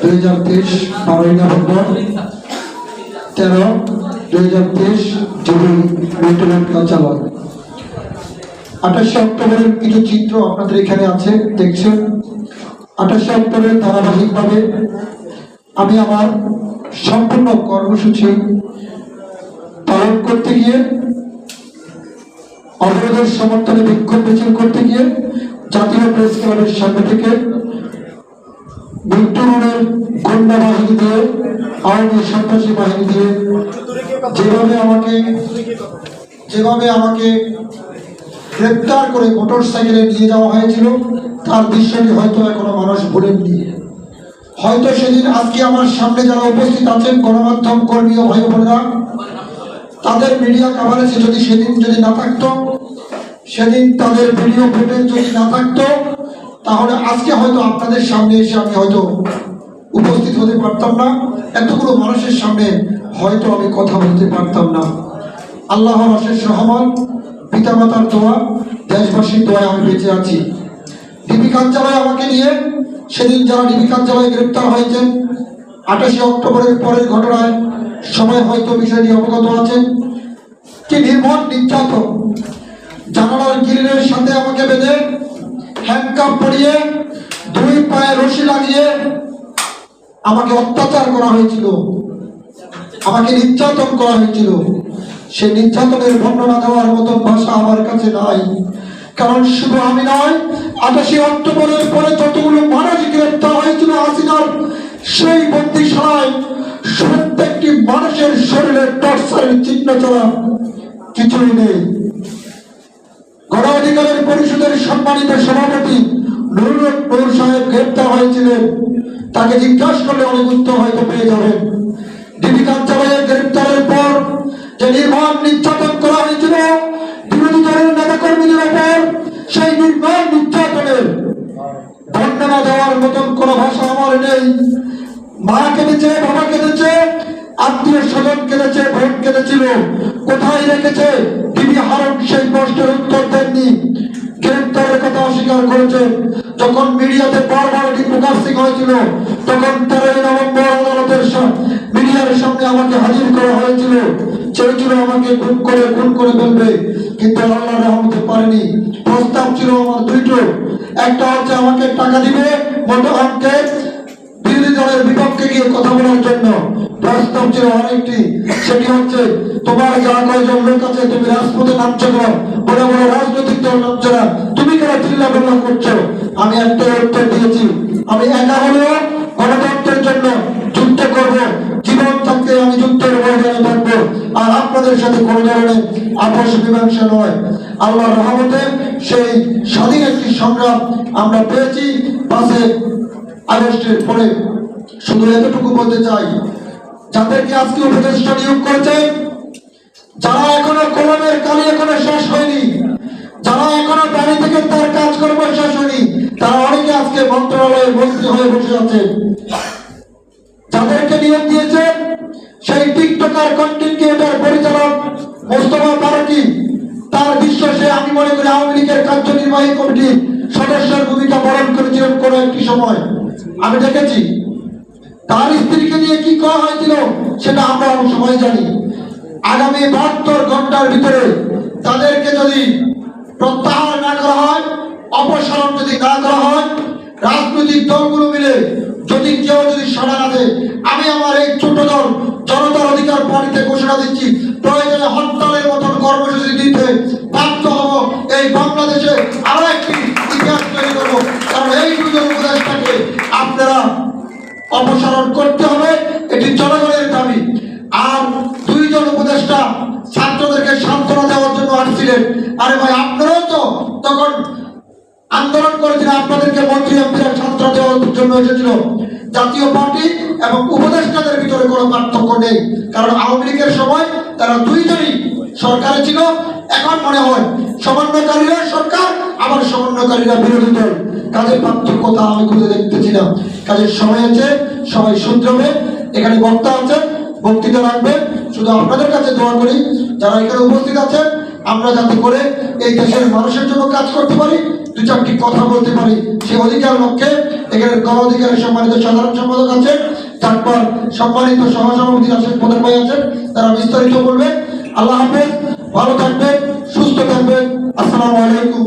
দুই হাজার তেইশ বারোই নভেম্বর তেরো, দুই হাজার তেইশ লেফটেন্যান্ট কার্যালয় আঠাশে অক্টোবরের কিছু চিত্র আপনাদের এখানে আছে, দেখছেন? আঠাশে অক্টোবরের ধারাবাহিকভাবে আমি আমার সম্পূর্ণ কর্মসূচি পালন করতে গিয়ে অবরোধের সমর্থনে বিক্ষোভ মিছিল করতে গিয়ে জাতীয় প্রেস ক্লাবের সামনে থেকে মৃত্যুরণের গুন্ডা বাহিনী দিয়ে আওয়ামী সন্ত্রাসী বাহিনী দিয়ে যেভাবে আমাকে যেভাবে আমাকে গ্রেপ্তার করে মোটর সাইকেলে নিয়ে যাওয়া হয়েছিল, তার দৃশ্যটি হয়তো এখনও মানুষ ভুলেননি। হয়তো সেদিন আজকে আমার সামনে যারা উপস্থিত আছেন, গণমাধ্যম কর্মী ও ভাই বোনেরা, তাদের মিডিয়া কাভারেজে যদি সেদিন যদি না থাকতো, সেদিন তাদের ভিডিও ফুটেজ যদি না থাকতো তাহলে আজকে হয়তো আপনাদের সামনে এসে আমি হয়তো উপস্থিত হতে পারতাম না। এতগুলো মানুষের সামনে হয়তো আমি কথা বলতে পারতাম না। আল্লাহ অশেষ রহমান পিতামাতার দোয়া, দেশবাসীর দোয়ায় আমি বেঁচে আছি। ডিবি কার্যালয়ে আমাকে নিয়ে সেদিন যারা ডিবি কার্যালয়ে গ্রেপ্তার হয়েছেন, আঠাশে অক্টোবরের পরের ঘটনায় সবাই হয়তো বিষয়টি অবগত আছেন। কি নির্মম নির্যাতন, জানালার গ্রিলের সাথে আমাকে বেঁধে হ্যান্ডকাপ পরিয়ে দুই পায়ে রশি লাগিয়ে আমাকে অত্যাচার করা হয়েছিল। আমাকে নির্যাতন করা হয়েছিল। সে নির্যাতনের বর্ণনা দেওয়ার মতো ভাষা আমার কাছে নাই। কারণ শুধু আমি নয় আঠাশে অক্টোবরের পরে যতগুলো মানুষ গ্রেপ্তার হয়েছিল হাসিনার সেই বন্দিশালায় প্রত্যেকটি মানুষের শরীরে টর্চারের চিহ্ন ছাড়া কিছুই নেই। গণ অধিকারের পরিষদের সম্মানিত সভাপতি নুরুল নূর সাহেব গ্রেপ্তার হয়েছিলেন। তাকে জিজ্ঞাসা করলে অনেক উত্তর হয়তো পেয়ে যাবেন। ডিবি কার্যালয়ে গ্রেপ্তারের পর যে নির্মম নির্যাতন করা হয়েছিল, বিরোধী দলের নেতা কর্মীদের উপর সেই নির্মম নির্যাতনের বর্ণনা দেওয়ার মতন কোনো ভাষা আমার নেই। মা কেঁদেছে, বাবা কেঁদেছে, আত্মীয় স্বজন কেঁদেছে, বোন কেঁদেছিল, কোথায় রেখেছে? বিবি হারন সেই প্রশ্নের উত্তর অস্বীকার করেছে। যখন মিডিয়াতে বারবার এটি প্রকাশিত হয়েছিল, তখন তেরোই নভেম্বর আদালতের মিডিয়ার সামনে আমাকে হাজির করা হয়েছিল। চেয়েছিল আমাকে খুন করে খুন করে ফেলবে, কিন্তু আল্লাহ রহমতে পারেনি। প্রস্তাব ছিল আমার দুইটো। একটা হচ্ছে, আমাকে টাকা দিবে মোটা বিরোধী দলের বিপক্ষে গিয়ে কথা বলার জন্য প্রস্তাব ছিল আরেকটি। সেটি হচ্ছে, তোমার যা লোক আছে, তুমি রাজপথে নামছো বড় বড় রাজনৈতিক দল নামছো না। তুমি কেন করছ? আমি উত্তর দিয়েছি। আমি একা গণতন্ত্রের জন্য যুদ্ধ করব। জীবন থাকতে আমি যুদ্ধের থাকব। আর আপনাদের সাথে কোনো ধরনের আপোষ মীমাংসা নয়। আল্লাহর রহমতে সেই স্বাধীন একটি সংগ্রাম আমরা পেয়েছি। পাশে আগস্টের পরে শুধু এতটুকু বলতে চাই, যাদেরকে আজকে উপদেষ্টা নিয়োগ করেছে, যারা এখনও কলমের কালি এখনও শেষ হয়নি, যারা এখনও বাড়ি থেকে তার কাজকর্ম শেষ হয়নি, তারা অনেকে আজকে মন্ত্রণালয়ের মন্ত্রী হয়ে বসে আছে যাদেরকে নিয়োগ দিয়েছে, সেই টিকটকার কন্টেন্ট ক্রিয়েটার পরিচালক মোস্তফা ফারুকি, তার বিশ্বাসে আমি মনে করি আওয়ামী লীগের কার্যনির্বাহী কমিটির সদস্যের ভূমিকা পালন করেছিলেন কোন একটি সময়। আমি দেখেছি তার স্ত্রীকে নিয়ে কি করা হয়েছিল সেটা আমরা সবাই জানি। আগামী বাহাত্তর ঘণ্টার ভিতরে তাদেরকে যদি প্রত্যাহার না করা হয়, অপসারণ যদি না করা হয়, রাজনৈতিক দলগুলো মিলে যদি কেউ যদি সাড়া না দেয়, আমি আমার এই ছোট দল জনতার অধিকার পার্টিতে ঘোষণা দিচ্ছি, প্রয়োজনে হরতালের মতন কর্মসূচি দিতে বাধ্য হব। এই বাংলাদেশে আরও একটি অপসারণ করতে হবে, এটি জনগণের দাবি। আর দুইজন উপদেষ্টা ছাত্রদেরকে সান্ত্বনা দেওয়ার জন্য আসছিলেন। আরে ভাই, আপনারাও তো তখন আন্দোলন করেছিলেন, আপনাদেরকে মন্ত্রী এমপিরা দেওয়ার জন্য এসেছিল। জাতীয় পার্টি এবং উপদেষ্টাদের ভিতরে কোনো পার্থক্য নেই, কারণ আওয়ামী লীগের সময় তারা দুইজনই সরকারে ছিল। এখন মনে হয় সমন্বয়কারীরা সরকার আবার সমন্বয়কারীরা বিরোধী দল কাজের পার্থক্যতা আমি খুঁজে দেখতেছি না। কাজের সময় আছে সবাই শুনতে এখানে বক্তা আছে, বক্তৃতা রাখবে। শুধু আপনাদের কাছে দোয়া করি, যারা এখানে উপস্থিত আছেন, আমরা যাতে করে এই দেশের মানুষের জন্য কাজ করতে পারি, দু চারটি কথা বলতে পারি। সে অধিকার লক্ষ্যে এখানে গণ অধিকারের সম্মানিত সাধারণ সম্পাদক আছেন তারপর সম্মানিত সহসভাপতি আছেন, প্রধান ভাই আছেন, তারা বিস্তারিত বলবেন আল্লাহ হাফেজ, ভালো থাকবেন, সুস্থ থাকবেন। আসসালামু আলাইকুম।